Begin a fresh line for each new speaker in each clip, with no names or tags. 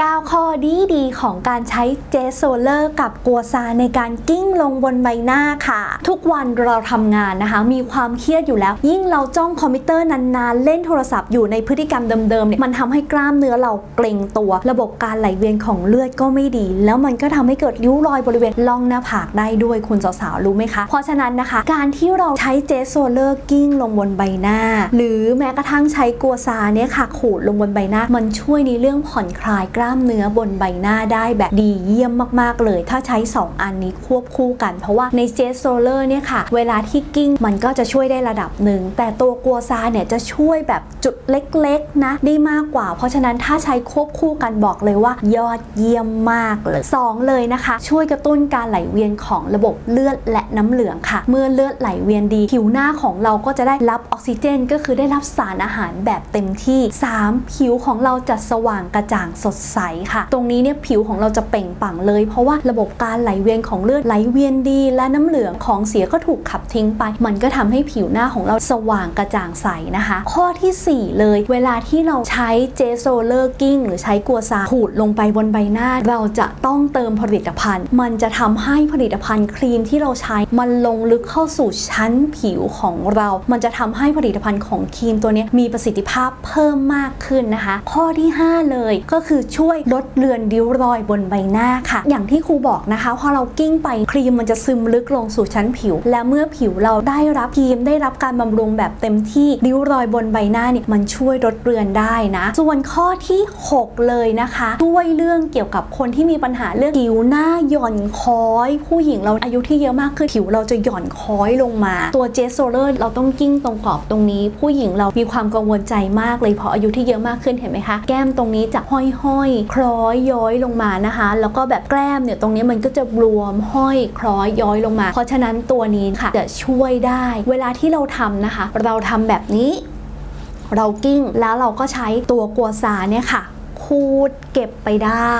9 ข้อดีดีๆของการใช้เจสโซเลอร์กับกัวซาในการกิ้งลงบนใบหน้าค่ะ ทุกวันเราทำงานนะคะ มีความเครียดอยู่แล้ว ยิ่งเราจ้องคอมพิวเตอร์นานๆ เล่นโทรศัพท์อยู่ในพฤติกรรมเดิมๆเนี่ยมันทำให้กล้ามเนื้อเราเกร็งตัว ระบบการไหลเวียนของเลือดก็ไม่ดี แล้วมันก็ทำให้เกิดริ้วรอยบริเวณล่องหน้าผากได้ด้วยคุณสาวๆรู้ไหมคะ เพราะฉะนั้นนะคะ การที่เราใช้เจสโซเลอร์กิ้งลงบนใบหน้า หรือแม้กระทั่งใช้กัวซาเนี่ยค่ะขูดลงบนใบหน้า มันช่วยในเรื่องผ่อนคลายกล้ามเนื้อบนใบหน้าได้แบบดีเยี่ยมมากๆเลย ถ้าใช้ 2 อันนี้ควบคู่กัน เพราะว่าในเจโซเลอร์เนี่ยค่ะ เวลาที่กิ้งมันก็จะช่วยได้ระดับหนึ่ง แต่ตัวกัวซาเนี่ยจะช่วยแบบจุดเล็กๆนะได้มากกว่า เพราะฉะนั้นถ้าใช้ควบคู่กันบอกเลยว่ายอดเยี่ยมมากเลยสองเลยนะคะ ช่วยกระตุ้นการไหลเวียนของระบบเลือดและน้ำเหลืองค่ะ เมื่อเลือดไหลเวียนดี ผิวหน้าของเราก็จะได้รับออกซิเจน ก็คือได้รับสารอาหารแบบเต็มที่ 3. ผิวของเราจะสว่างกระจ่างสดใสค่ะ ตรงนี้เนี่ยผิวของเราจะเปล่งปลั่งเลย เพราะว่าระบบการไหลเวียนของเลือดไหลเวียนดี และน้ำเหลืองของเสียก็ถูกขับทิ้งไป มันก็ทำให้ผิวหน้าของเราสว่างกระจ่างใสนะคะ ข้อทีสี่ 4 เลย เวลาที่เราใช้เจโซเลอร์กิ้งหรือใช้กัวซาขูดลงไปบนใบหน้า เราจะต้องเติมผลิตภัณฑ์ มันจะทำให้ผลิตภัณฑ์ครีมที่เราใช้มันลงลึกเข้าสู่ชั้นผิวของเรา มันจะทำให้ผลิตภัณฑ์ของครีมตัวนี้มีประสิทธิภาพเพิ่มมากขึ้นนะคะ ข้อที่ 5 เลยก็คือชช่วยลดเลือนริ้วรอยบนใบหน้าค่ะ อย่างที่ครูบอกนะคะพอเรากิ้งไปครีมมันจะซึมลึกลงสู่ชั้นผิว และเมื่อผิวเราได้รับครีมได้รับการบำรุงแบบเต็มที่ริ้วรอยบนใบหน้าเนี่ยมันช่วยลดเลือนได้นะส่วนข้อที่ 6 เลยนะคะช่วยเรื่องเกี่ยวกับคนที่มีปัญหาเรื่องผิวหน้าหย่อนคล้อย ผู้หญิงเราอายุที่เยอะมากขึ้นผิวเราจะหย่อนคล้อยลงมา ตัวเจสโซเลอร์เราต้องกิ้งตรงกรอบตรงนี้ ผู้หญิงเรามีความกังวลใจมากเลยเพราะอายุที่เยอะมากขึ้นเห็นไหมคะ แก้มตรงนี้จะห้อยคล้อยย้อยลงมานะคะ แล้วก็แบบแก้มเนี่ยตรงนี้มันก็จะรวมห้อยคล้อยย้อยลงมา เพราะฉะนั้นตัวนี้ค่ะจะช่วยได้ เวลาที่เราทำนะคะ เราทำแบบนี้ เรากิ้งแล้วเราก็ใช้ตัวกัวซาเนี่ยค่ะคูดเก็บไปได้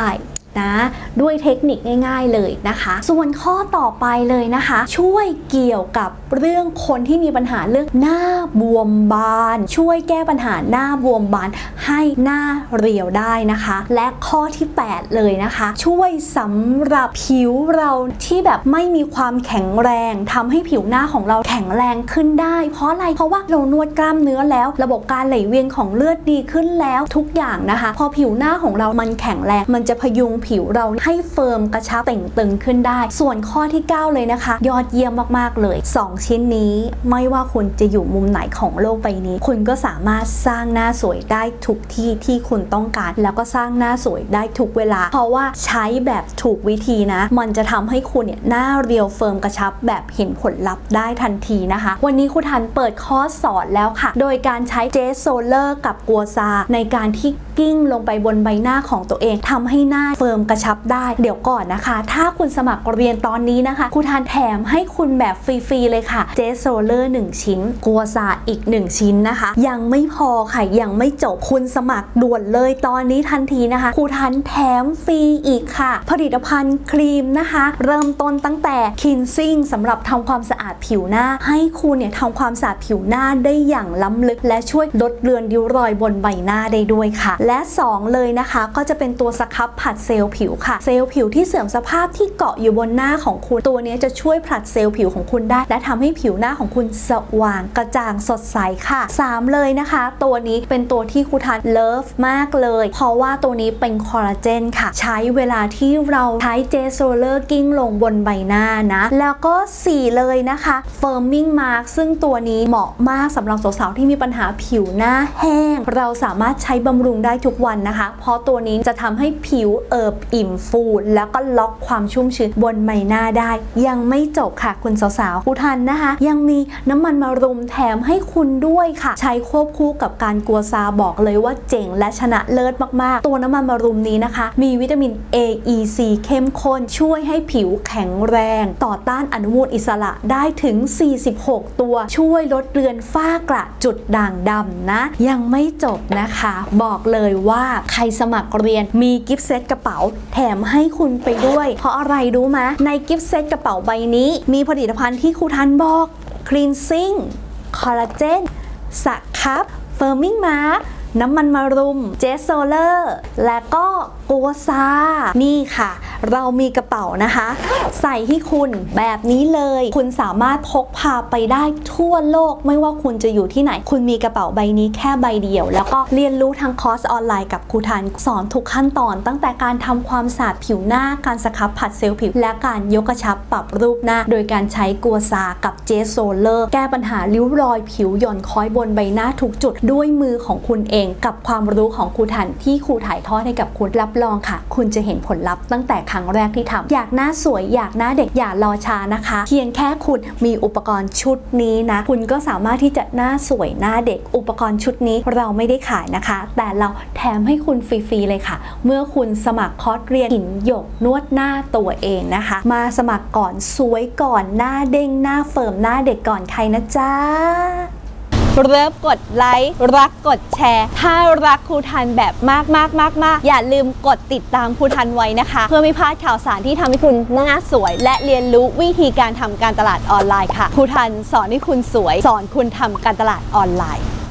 นะด้วยเทคนิคง่าย ๆเลยนะคะ ส่วนข้อต่อไปเลยนะคะ ช่วยเกี่ยวกับเรื่องคนที่มีปัญหาเรื่องหน้าบวมบาน ช่วยแก้ปัญหาหน้าบวมบานให้หน้าเรียวได้นะคะ และข้อที่ 8 เลยนะคะ ช่วยสำหรับผิวเราที่แบบไม่มีความแข็งแรงทำให้ผิวหน้าของเราแข็งแรงขึ้นได้ เพราะอะไรเพราะว่าเรานวดกล้ามเนื้อแล้ว ระบบการไหลเวียนของเลือดดีขึ้นแล้วทุกอย่างนะคะ พอผิวหน้าของเรามันแข็งแรง มันจะพยุงผิวเราให้เฟิร์มกระชับเต่งตึงขึ้นได้ ส่วนข้อที่ 9 เลยนะคะ ยอดเยี่ยมมากๆเลย 2 ชิ้นนี้ไม่ว่าคุณจะอยู่มุมไหนของโลกใบนี้ คุณก็สามารถสร้างหน้าสวยได้ทุกที่ที่คุณต้องการ แล้วก็สร้างหน้าสวยได้ทุกเวลา เพราะว่าใช้แบบถูกวิธีนะ มันจะทำให้คุณเนี่ยหน้าเรียวเฟิร์มกระชับแบบเห็นผลลัพธ์ได้ทันทีนะคะ วันนี้ครูทันเปิดคอร์สสอนแล้วค่ะ โดยการใช้เจสโซเลอร์กับกัวซาในการที่กิ้งลงไปบนใบหน้าของตัวเองทำให้หน้าเฟิร์มกระชับได้ เดี๋ยวก่อนนะคะ ถ้าคุณสมัครเรียนตอนนี้นะคะครูทานแถมให้คุณแบบฟรีๆเลยค่ะเจสโซเลอร์1ชิ้น กัวซาอีก 1 ชิ้นนะคะ ยังไม่พอค่ะ ยังไม่จบคุณสมัครด่วนเลยตอนนี้ทันทีนะคะครูทันแถมฟรีอีกค่ะ ผลิตภัณฑ์ครีมนะคะ เริ่มต้นตั้งแต่คินซิ่งสำหรับทำความสะอาดผิวหน้า ให้คุณเนี่ยทำความสะอาดผิวหน้าได้อย่างล้ำลึก และช่วยลดเลือนริ้วรอยบนใบหน้าได้ด้วยค่ะ และ 2 เลยนะคะ ก็จะเป็นตัวสครับผัดเซลล์ผิวค่ะเซลล์ผิวที่เสื่อมสภาพที่เกาะอยู่บนหน้าของคุณ ตัวนี้จะช่วยผลัดเซลล์ผิวของคุณได้ และทำให้ผิวหน้าของคุณสว่างกระจ่างสดใสค่ะ 3 เลยนะคะ ตัวนี้เป็นตัวที่ครูทันเลิฟมากเลย เพราะว่าตัวนี้เป็นคอลลาเจนค่ะ ใช้เวลาที่เราใช้เจโซเลอร์กิ้งลงบนใบหน้านะ แล้วก็ 4 เลยนะคะเฟิร์มมิ่งมาร์กซึ่งตัวนี้เหมาะมากสำหรับสาวๆที่มีปัญหาผิวหน้าแห้ง เราสามารถใช้บำรุงได้ทุกวันนะคะ เพราะตัวนี้จะทำให้ผิวเอิบอิ่มฟูแล้วก็ล็อกความชุ่มชื้นบนใบหน้าได้ ยังไม่จบค่ะคุณสาวๆคุณทันนะคะ ยังมีน้ำมันมารุมแถมให้คุณด้วยค่ะ ใช้ควบคู่กับการกัวซาบอกเลยว่าเจ๋งและชนะเลิศมากๆ ตัวน้ำมันมารุมนี้นะคะ มีวิตามิน A E C เข้มข้นช่วยให้ผิวแข็งแรง ต่อต้านอนุมูลอิสระได้ถึง 46 ตัวช่วยลดเลือนฝ้ากระจุดด่างดำนะ ยังไม่จบนะคะ บอกเลยว่าใครสมัครเรียนมีกิฟต์เซตกระเป๋า แถมให้คุณไปด้วย เพราะอะไรรู้ไหมในกิฟต์เซตกระเป๋าใบนี้ มีผลิตภัณฑ์ที่ครูทันบอกคลีนซิ่งคอลลาเจนสครับเฟิร์มิงมาร์น้ำมันมารุม เจสโซเลอร์ และก็ โกซา นี่ค่ะ เรามีกระเป๋านะคะ ใส่ให้คุณแบบนี้เลย คุณสามารถพกพาไปได้ทั่วโลก ไม่ว่าคุณจะอยู่ที่ไหน คุณมีกระเป๋าใบนี้แค่ใบเดียว แล้วก็เรียนรู้ทางคอร์สออนไลน์กับครูทันสอนทุกขั้นตอน ตั้งแต่การทำความสะอาดผิวหน้า การสครับผัดเซลล์ผิว และการยกกระชับปรับรูปหน้า โดยการใช้กัวซากับเจสโซเลอร์ แก้ปัญหาริ้วรอยผิวหย่อนคล้อยบนใบหน้าทุกจุดด้วยมือของคุณเอง กับความรู้ของครูทันที่ครูถ่ายทอดให้กับคุณรับรองค่ะ คุณจะเห็นผลลัพธ์ตั้งแต่ครั้งแรกที่ทำอยากหน้าสวยอยากหน้าเด็กอย่ารอช้านะคะ เพียงแค่คุณมีอุปกรณ์ชุดนี้นะ คุณก็สามารถที่จะหน้าสวยหน้าเด็ก อุปกรณ์ชุดนี้เราไม่ได้ขายนะคะ แต่เราแถมให้คุณฟรีๆเลยค่ะ เมื่อคุณสมัครคอร์สเรียนหินหยกนวดหน้าตัวเองนะคะ มาสมัครก่อนสวยก่อนหน้าเด้งหน้าเฟิร์มหน้าเด็กก่อนใครนะจ๊ะ เริ่มกดไลค์รักกดแชร์ ถ้ารักครูทันแบบมากมากมากมากอย่าลืมกดติดตามครูทันไว้นะคะ เพื่อไม่พลาดข่าวสารที่ทำให้คุณหน้าสวย และเรียนรู้วิธีการทำการตลาดออนไลน์ค่ะครูทันสอนให้คุณสวย สอนคุณทำการตลาดออนไลน์